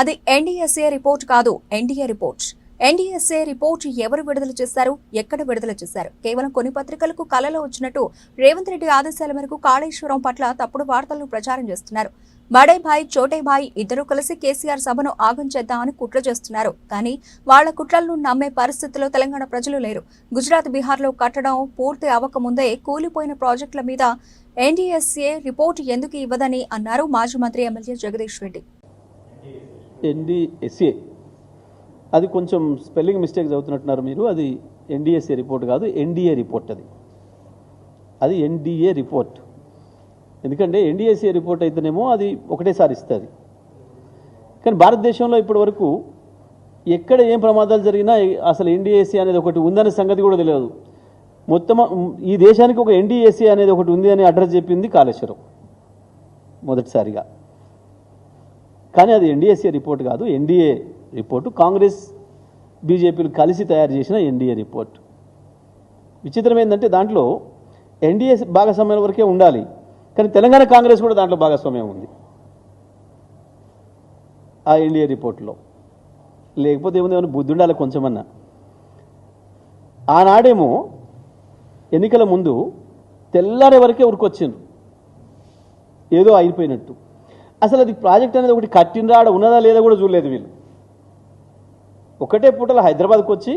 అది NDSA report కాదు NDA report. NDSA report ఎవరు విడుదల చేశారు ఎక్కడ విడుదల చేశారు? కేవలం కొన్ని పత్రికలకు కలలో వచ్చినట్టు రేవంత్ రెడ్డి ఆదేశాల మేరకు కాళేశ్వరం పట్ల తప్పుడు వార్తలను ప్రచారం చేస్తున్నారు. బడే భాయ్ చోటే భాయ్ ఇద్దరు కలిసి కేసీఆర్ సభను ఆగం చేద్దామని కుట్ర చేస్తున్నారు. కానీ వాళ్ళ కుట్రలను నమ్మే పరిస్థితిలో తెలంగాణ ప్రజలు లేరు. గుజరాత్ బీహార్లో కట్టడం పూర్తి అవ్వకముందే కూలిపోయిన ప్రాజెక్టుల మీద ఎన్డీఎస్ఏ రిపోర్ట్ ఎందుకు ఇవ్వదని అన్నారు మాజీ మంత్రి ఎమ్మెల్యే జగదీష్ రెడ్డి. ఎన్డిఎస్ఏ అది కొంచెం స్పెల్లింగ్ మిస్టేక్ చదువుతున్నట్టున్నారు మీరు. అది ఎన్డిఎస్ఏ రిపోర్ట్ కాదు ఎన్డీఏ రిపోర్ట్ అది. అది ఎన్డీఏ రిపోర్ట్. ఎందుకంటే ఎన్డిఎస్ఏ రిపోర్ట్ అయితేనేమో అది ఒకటేసారి ఇస్తుంది. కానీ భారతదేశంలో ఇప్పటి వరకు ఎక్కడ ఏం ప్రమాదాలు జరిగినా అసలు ఎన్డీఏసీ అనేది ఒకటి ఉందనే సంగతి కూడా తెలియదు. మొత్తం ఈ దేశానికి ఒక ఎన్డీఏసీ అనేది ఒకటి ఉంది అని అడ్రస్ చెప్పింది కాళేశ్వరం మొదటిసారిగా. కానీ అది ఎన్డీఎస్ఏ రిపోర్ట్ కాదు. NDA report. కాంగ్రెస్ బీజేపీలు కలిసి తయారు చేసిన ఎన్డీఏ రిపోర్ట్. విచిత్రం ఏంటంటే దాంట్లో ఎన్డీఏ భాగస్వామ్యం వరకే ఉండాలి. కానీ తెలంగాణ కాంగ్రెస్ కూడా దాంట్లో భాగస్వామ్యం ఉంది. ఆ ఎన్డీఏ రిపోర్ట్లో. లేకపోతే ఏముంది? ఏమైనా బుద్ధి ఉండాలి కొంచెమన్నా. ఆనాడేమో ఎన్నికల ముందు తెల్లారే వరకే ఉరికొచ్చిండ్రు ఏదో అయిపోయినట్టు. అసలు అది ప్రాజెక్ట్ అనేది ఒకటి కట్టినరా ఆడ ఉన్నదా లేదా కూడా చూడలేదు వీళ్ళు. ఒకటే పూటలో హైదరాబాద్కి వచ్చి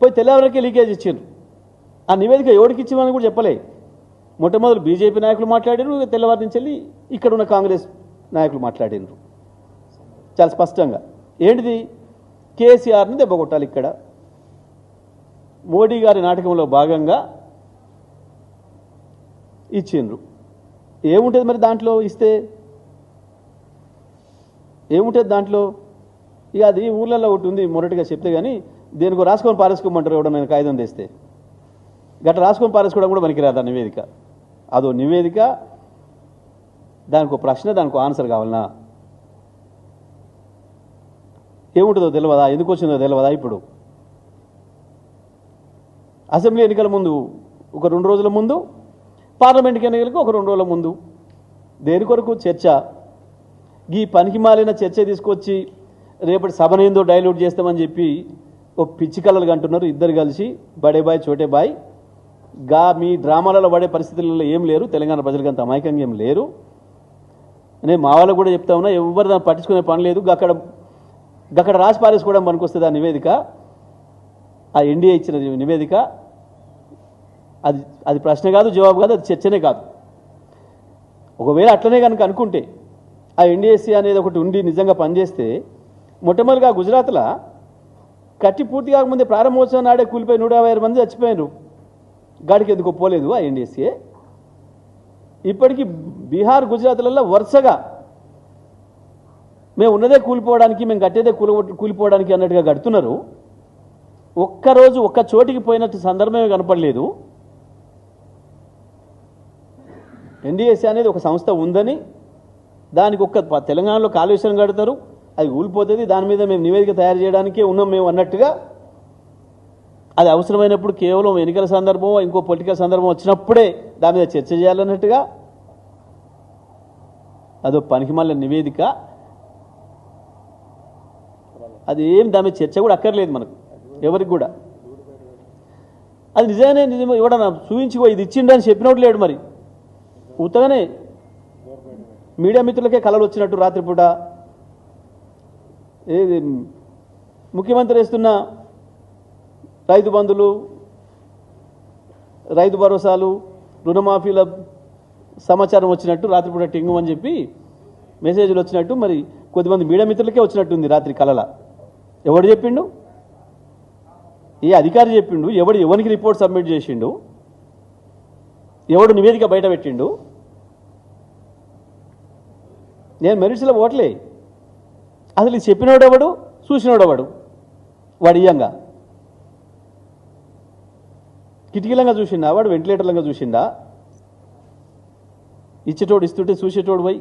పోయి తెల్లవారికి లీకేజ్ ఇచ్చిండ్రు. ఆ నివేదిక ఎవరికి ఇచ్చామని కూడా చెప్పలే. మొట్టమొదటి బీజేపీ నాయకులు మాట్లాడారు తెల్లవారి నుంచి వెళ్ళి ఇక్కడ ఉన్న కాంగ్రెస్ నాయకులు మాట్లాడినరు చాలా స్పష్టంగా. ఏంటిది? కేసీఆర్ని దెబ్బ కొట్టాలి ఇక్కడ. మోడీ గారి నాటకంలో భాగంగా ఇచ్చిండ్రు. ఏముంటుంది మరి దాంట్లో? ఇస్తే ఏముంటుంది దాంట్లో? ఇక అది ఊళ్ళల్లో ఒకటి ఉంది మొరటిగా చెప్తే కానీ దేనికి రాసుకొని పారేసుకోమంటారు ఎవడన్నా కాగితం తెస్తే. గట్ట రాసుకొని పారేసుకోవడం కూడా పనికిరాదు ఆ నివేదిక? అదో నివేదిక దానికి ఒక ప్రశ్న దానికి ఆన్సర్ కావాలనా? ఏముంటుందో తెలియదా ఎందుకు వచ్చిందో తెలియదా ఇప్పుడు? అసెంబ్లీ ఎన్నికల ముందు ఒక రెండు రోజుల ముందు పార్లమెంట్కి ఎన్నికలకు ఒక రెండు రోజుల ముందు. దేని కొరకు? చర్చ. ఈ పనికి మాలిన చర్చ తీసుకొచ్చి రేపటి సభనేందో డైల్యూట్ చేస్తామని చెప్పి ఓ పిచ్చి కళలు అంటున్నారు ఇద్దరు కలిసి బడే బాయ్ చోటే బాయ్. గా మీ డ్రామాలలో పడే పరిస్థితులలో ఏం లేరు తెలంగాణ ప్రజలకు అంత అమాయకంగా ఏం లేరు. నేను మా వాళ్ళకు కూడా చెప్తా ఉన్నా ఎవరు దాన్ని పట్టించుకునే పని లేదు. అక్కడ అక్కడ రాసి పారేసుకోవడం పనికొస్తుంది ఆ నివేదిక. ఆ ఎన్డీఏ ఇచ్చిన నివేదిక. అది అది ప్రశ్న కాదు జవాబు కాదు అది చర్చనే కాదు. ఒకవేళ అట్లనే కనుక అనుకుంటే ఆ ఎన్డీఎస్సీ అనేది ఒకటి ఉండి నిజంగా పనిచేస్తే మొట్టమొదటిగా గుజరాత్లో కట్టి పూర్తి కాకముందే ప్రారంభోత్సవం నాడే కూలిపోయి నూట యాభై మంది చచ్చిపోయారు గాడికి ఎందుకు పోలేదు ఆ ఎన్డీఎస్సీ ఇప్పటికీ బీహార్ గుజరాత్లలో వరుసగా మేము ఉన్నదే కూలిపోవడానికి మేము కట్టేదే కూలి కూలిపోవడానికి అన్నట్టుగా కడుతున్నారు. ఒక్కరోజు ఒక్క చోటికి పోయినట్టు సందర్భమే కనపడలేదు. ఎన్డీఎస్సీ అనేది ఒక సంస్థ ఉందని దానికి ఒక్క తెలంగాణలో కాళేశ్వరం కడతారు అది ఊలిపోతుంది దాని మీద మేము నివేదిక తయారు చేయడానికే ఉన్నాం మేము అన్నట్టుగా అది అవసరమైనప్పుడు కేవలం ఎన్నికల సందర్భం ఇంకో పొలిటికల్ సందర్భం వచ్చినప్పుడే దాని మీద చర్చ చేయాలన్నట్టుగా అదో పనికిమాల నివేదిక. అది ఏం దాని చర్చ కూడా అక్కర్లేదు మనకు ఎవరికి కూడా. అది నిజమే నిజమే ఎవడన్నా చూపించి ఇది ఇచ్చిండని చెప్పినట్టు లేడు మరి. ఉత్తగానే మీడియా మిత్రులకే కలలు వచ్చినట్టు రాత్రిపూట ఏది ముఖ్యమంత్రి వేస్తున్న రైతు బంధులు రైతు భరోసాలు రుణమాఫీల సమాచారం వచ్చినట్టు రాత్రిపూట టింగు అని చెప్పి మెసేజ్లు వచ్చినట్టు మరి కొద్దిమంది మీడియా మిత్రులకే వచ్చినట్టుంది రాత్రి కలల. ఎవడు చెప్పిండు? ఏ అధికారి చెప్పిండు? ఎవడు ఎవరికి రిపోర్ట్ సబ్మిట్ చేసిండు? ఎవడు నివేదిక బయట పెట్టిండు? నేను మెరిట్స్లో ఓట్లే. అసలు ఇది చెప్పినోడెవడు? చూసినోడెవడు? వాడు ఇయ్యంగా కిటికీలంగా చూసిండా? వాడు వెంటిలేటర్లంగా చూసిండా? ఇచ్చేటోడు ఇస్తుంటే చూసేటోడు పోయి